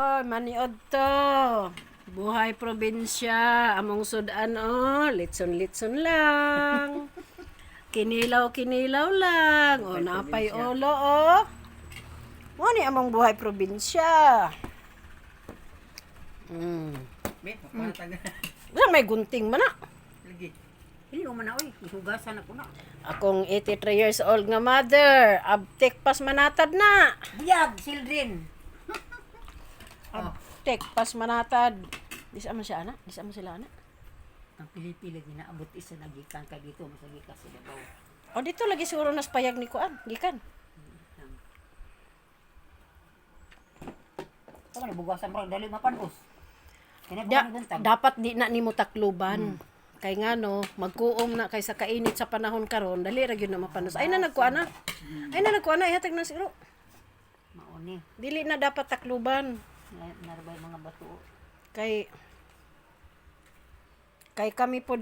Oh, maniod to. Buhay probinsya, among sudan oh, litson-litson lang. Kinilaw-kinilaw lang. O, napay ulo oh. Mo ni among buhay probinsya. Mm. Na. Wala may gunting man na. Lagi. Ilo man na oy, isugasan ako na. Akong 83 years old nga mother, abtek pas manatad na. Biyag, children. Abtek pas manatad. Disa man siya ana? Disa man sila ana? Ang pili-pili ginaabot isa na gikan ka dito, masagi ka sa Davao. O dito lagi siguro nas payag ni kuan, gikan. Tama na bugasan bro, dali mapanos. Da, dapat di na nimo takluban. Kay nga no, magkuom na kay sa kainit sa panahon karon, dali ra gyud na mapanos. Ay na nagkuan na. Ay na nagkuan na ihatag na siguro. Mauni. Dili na dapat takluban. Na- Narabay mga bato. Kay kay kami po